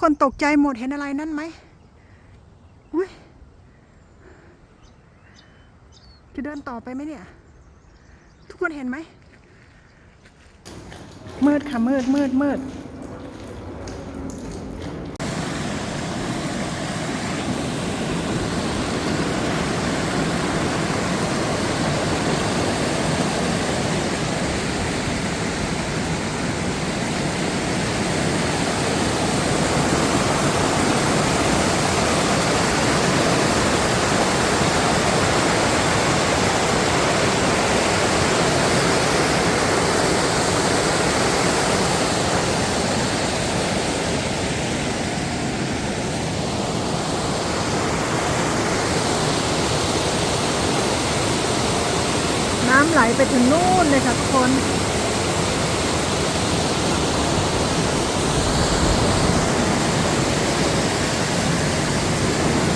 คนตกใจหมดเห็นอะไรนั่นไหมอุ้ยจะเดินต่อไปไหมเนี่ย ทุกคนเห็นไหมมืดค่ะมืดมืดมืด นู่นเลยค่ะทุกคน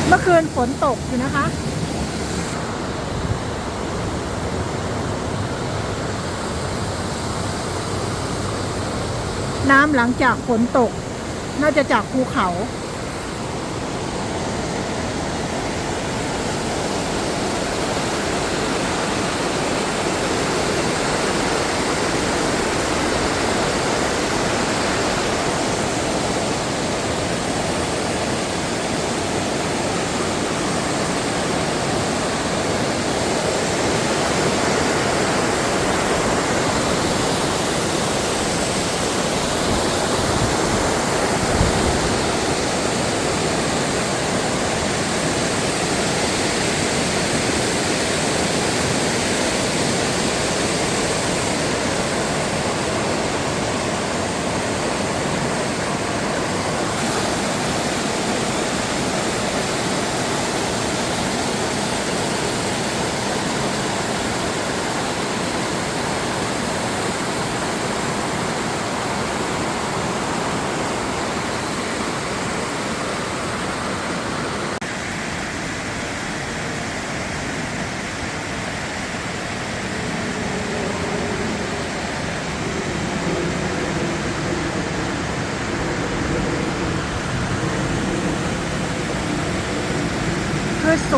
เมื่อคืนฝนตกอยู่นะคะน้ำหลังจากฝนตก น่าจะจากภูเขา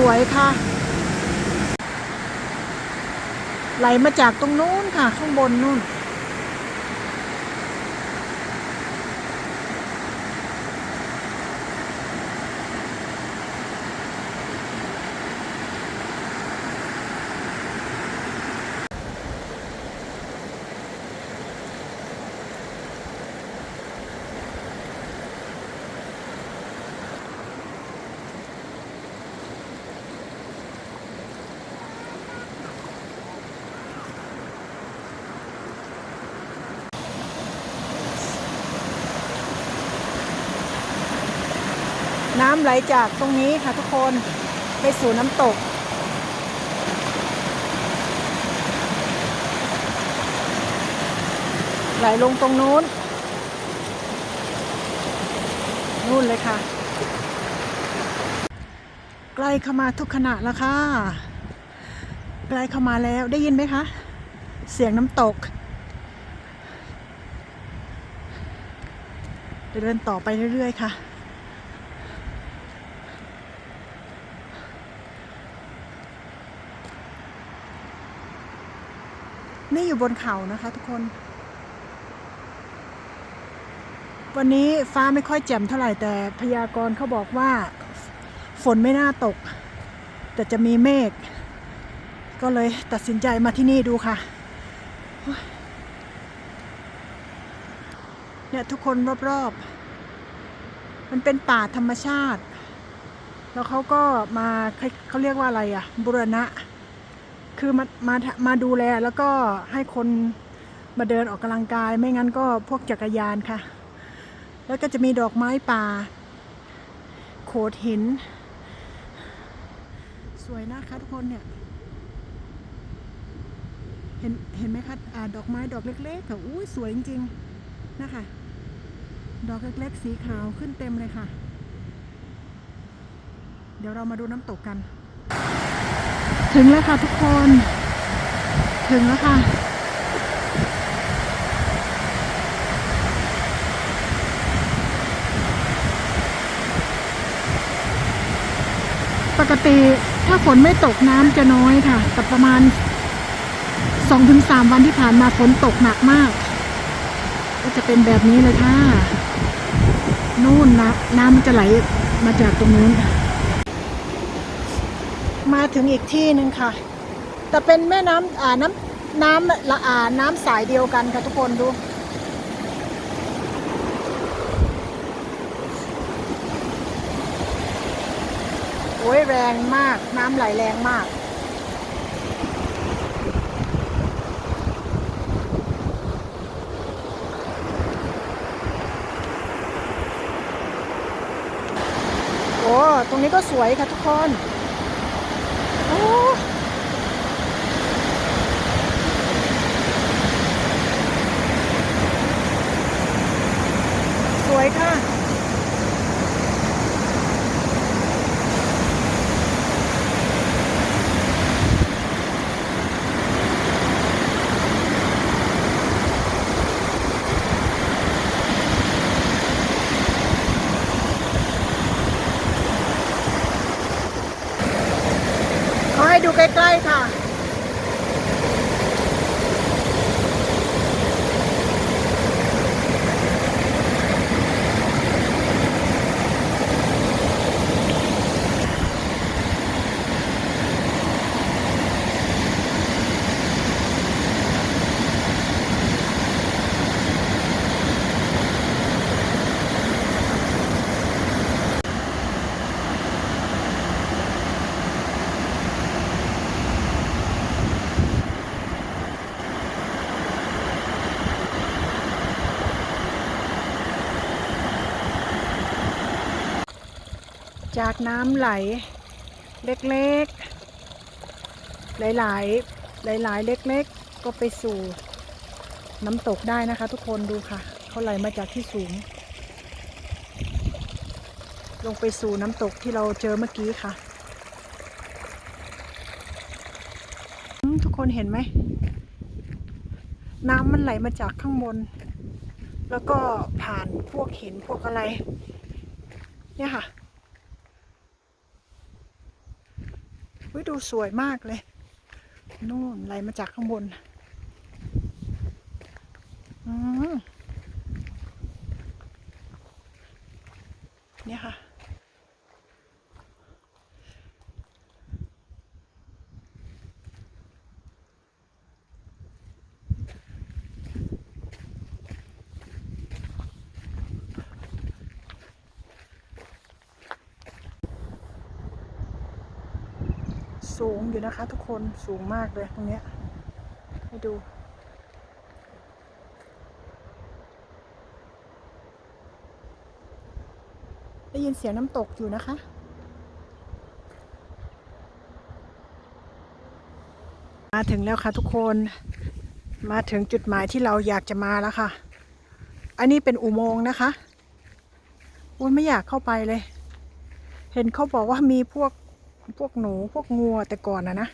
วยค่ะ ไหลมาจากตรงนู้นค่ะ ข้างบนนู่น น้ำไหลจากตรงนี้ค่ะทุกคนไปสู่น้ำตก ไหลลงตรงนู้น นู่นเลยค่ะ ใกล้เข้ามาทุกขณะแล้วค่ะ ใกล้เข้ามาแล้วได้ยินไหมคะ เสียงน้ำตก เดินต่อไปเรื่อยๆค่ะ นี่อยู่บนเขานะคะทุกคน วันนี้ฟ้าไม่ค่อยแจ่มเท่าไหร่แต่พยากรณ์เขาบอกว่า ฝนไม่น่าตก แต่จะมีเมฆก็เลยตัดสินใจมาที่นี่ดูค่ะเนี่ยทุกคนรอบๆ มันเป็นป่าธรรมชาติ แล้วเขาก็มาเขาเรียกว่าอะไรอะบุรณะ คือมามามาดูแลแล้วก็ให้คนมาเดินออกกำลังกาย ไม่งั้นก็พวกจักรยานค่ะ แล้วก็จะมีดอกไม้ป่า โขดหิน สวยนะคะทุกคนเนี่ย เห็นเห็นไหมคะอ่าดอกไม้ดอกเล็กๆค่ะอุ้ยสวยจริงๆนะคะ ดอกเล็กๆสีขาวขึ้นเต็มเลยค่ะ เดี๋ยวเรามาดูน้ำตกกัน ถึงแล้วค่ะทุกคน ถึงแล้วค่ะ ปกติถ้าฝนไม่ตกน้ำจะน้อยค่ะ แต่ประมาณสองถึงสามวันที่ผ่านมาฝนตกหนักมาก ก็จะเป็นแบบนี้เลยค่ะ นู่นนะน้ำจะไหลมาจากตรงนู้นค่ะ มาถึงอีกที่หนึ่งค่ะ แต่เป็นแม่น้ำอ่าน้ำน้ำละอาน้ำสายเดียวกันค่ะทุกคนดู โอ้ยแรงมาก น้ำไหลแรงมากโอ้ ตรงนี้ก็สวยค่ะทุกคน โอ้ สวยค่ะ เขาให้ ดูใกล้ ๆ ค่ะ จากน้ำไหล เล็กๆ หลายๆ หลายๆ เล็กๆ ก็ไปสู่น้ำตกได้นะคะ ทุกคนดูค่ะเขาไหลมาจากที่สูง ลงไปสู่น้ำตกที่เราเจอเมื่อกี้ค่ะ ทุกคนเห็นไหม น้ำมันไหลมาจากข้างบน แล้วก็ผ่านพวกหินพวกอะไร เนี่ยค่ะ ดูสวยมากเลย นู่นไหลมาจากข้างบน อืมเนี่ยค่ะ สูงอยู่นะคะ ทุกคนสูงมากเลยตรงเนี้ยให้ดู ได้ยินเสียงน้ำตกอยู่นะคะมาถึงแล้วค่ะทุกคนมาถึงจุดหมายที่เราอยากจะมาแล้วค่ะ อันนี้เป็นอุโมงค์นะคะอุ้ยไม่อยากเข้าไปเลย เห็นเขาบอกว่ามีพวก พวกหนูพวกงัวแต่ก่อนนะนะ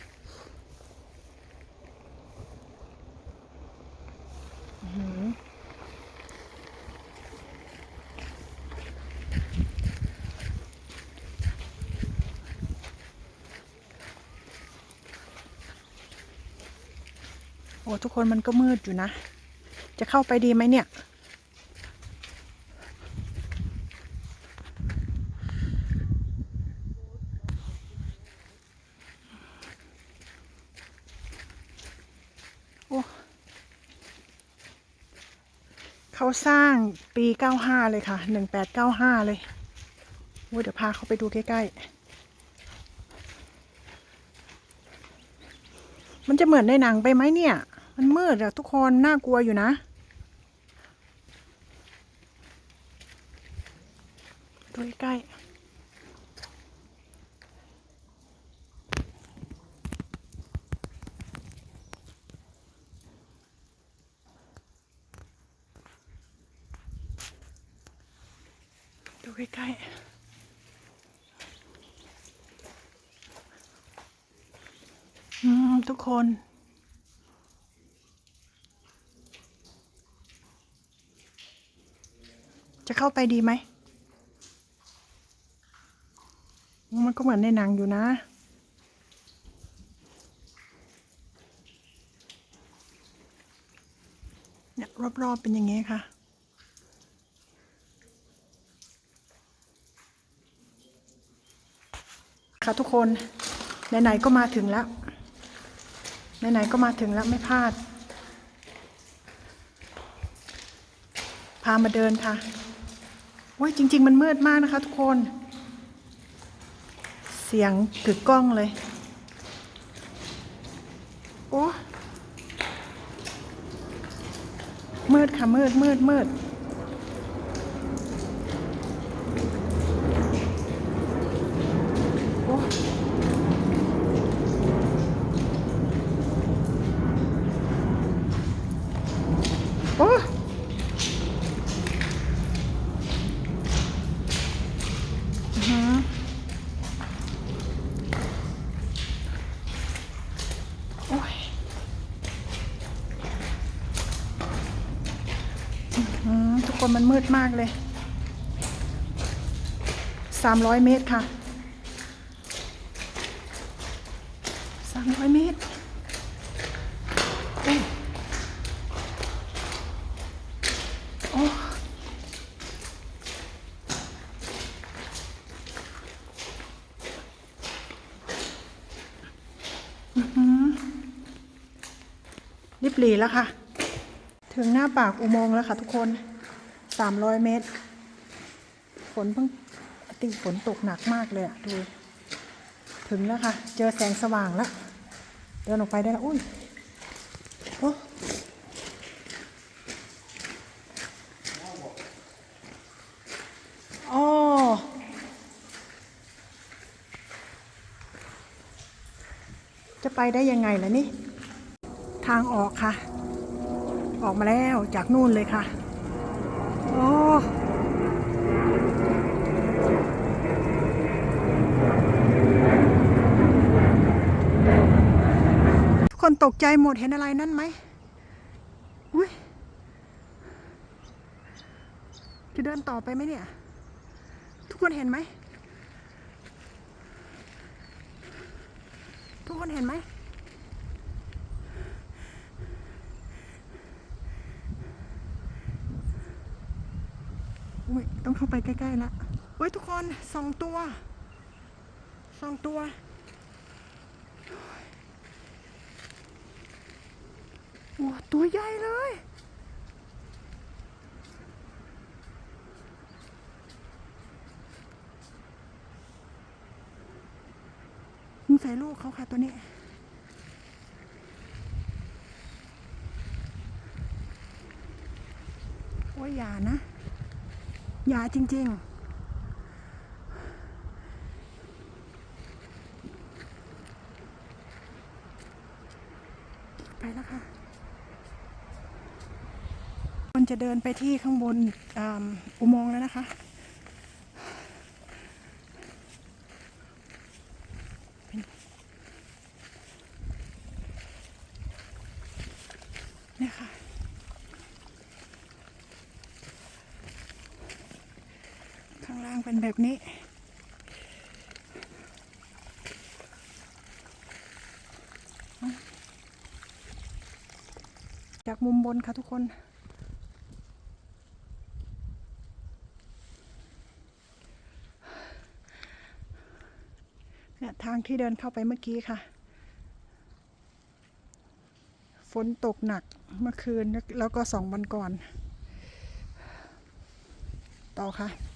โอ้ทุกคนมันก็มืดอยู่นะ จะเข้าไปดีไหมเนี่ย เขาสร้างปี 95 เลยค่ะ 1895 เลยโอ้เดี๋ยวพาเขาไปดูใกล้ๆ มันจะเหมือนในหนังไปไหมเนี่ย มันมืดอะทุกคน น่ากลัวอยู่นะ ดูใกล้ๆ ดูใกล้ๆ อืม ทุกคนจะเข้าไปดีไหม มันก็เหมือนในหนังอยู่นะ เนี่ยรอบๆเป็นอย่างงี้ค่ะ ค่ะทุกคนไหนๆก็มาถึงแล้วไหนๆก็มาถึงแล้วไม่พลาด พามาเดินค่ะโอ้ยจริง ๆ มันมืดมากนะคะ ทุกคน เสียงกึกก้องเลย โอ้มืดค่ะมืดมืดมืดโอ้โอ้อื้อหือโอ้ย อืมทุก คนมันมืดมากเลยสามร้อยเมตรค่ะสามร้อยเมตรโอ้โอ้ริบหลีแล้วค่ะ ถึงหน้าปากอุโมงค์แล้วค่ะทุกคน 300เมตร ฝนเพิ่งติฝนตกหนักมากเลยอะดูถึงแล้วค่ะ เจอแสงสว่างแล้ว เดินออกไปได้แล้ว อุ้ยโอ้อ้อจะไปได้ยังไงล่ะนี่ ทางออกค่ะ ออกมาแล้วจากนู่นเลยค่ะ โอ้ทุกคนตกใจหมดเห็นอะไรนั่นไหมอุ้ยจะเดินต่อไปไหมเนี่ย ทุกคนเห็นไหม ทุกคนเห็นไหม ต้องเข้าไปใกล้ๆละเฮ้ยทุกคนสองตัวสองตัวว้าตัวใหญ่เลย มึงใส่ลูกเขาค่ะตัวนี้โอ้ยอย่านะ ยาจริง ๆไปแล้วค่ะมันจะเดินไปที่ข้างบนออุโมงค์แล้วนะคะ เนี่ยค่ะ ข้างล่าง เป็นแบบนี้ จากมุมบนค่ะทุกคนเนี่ยทางที่เดินเข้าไปเมื่อกี้ค่ะ ฝนตกหนักเมื่อคืนแล้วก็สองวันก่อน ต่อค่ะ